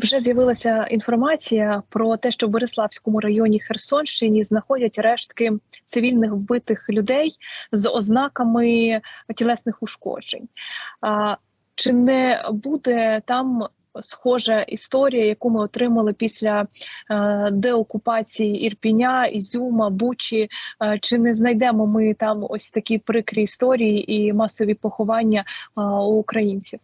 Вже з'явилася інформація про те, що в Бориславському районі Херсонщині знаходять рештки цивільних вбитих людей з ознаками тілесних ушкоджень. Чи не буде там схожа історія, яку ми отримали після е, деокупації Ірпіня, Ізюма, Бучі? Е, Чи не знайдемо ми там ось такі прикрі історії і масові поховання е, українців?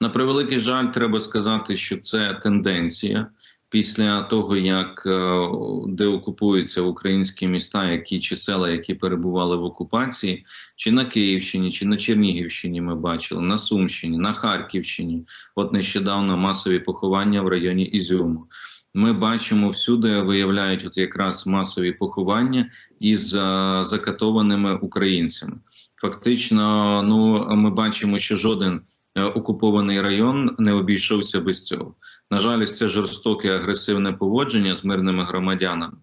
На превеликий жаль, треба сказати, що це тенденція після того, як е, деокупуються українські міста, які чи села, які перебували в окупації, чи на Київщині, чи на Чернігівщині. Ми бачили на Сумщині, на Харківщині. От нещодавно масові поховання в районі Ізюму. Ми бачимо всюди, виявляють от якраз масові поховання із е, закатованими українцями. Фактично, ну ми бачимо, що жоден окупований район не обійшовся без цього. На жаль, це жорстоке агресивне поводження з мирними громадянами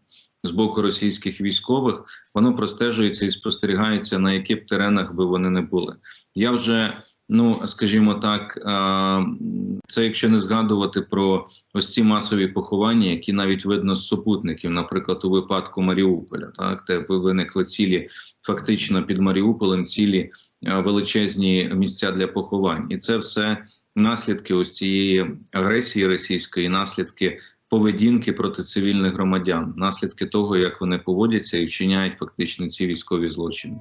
з боку російських військових, воно простежується і спостерігається на яких теренах би вони не були. Я вже, ну скажімо так, це якщо не згадувати про ось ці масові поховання, які навіть видно з супутників, наприклад, у випадку Маріуполя, так де виникли цілі, фактично під Маріуполем, цілі величезні місця для поховань, і це все наслідки ось цієї агресії російської, наслідки поведінки проти цивільних громадян, наслідки того, як вони поводяться і вчиняють фактично ці військові злочини.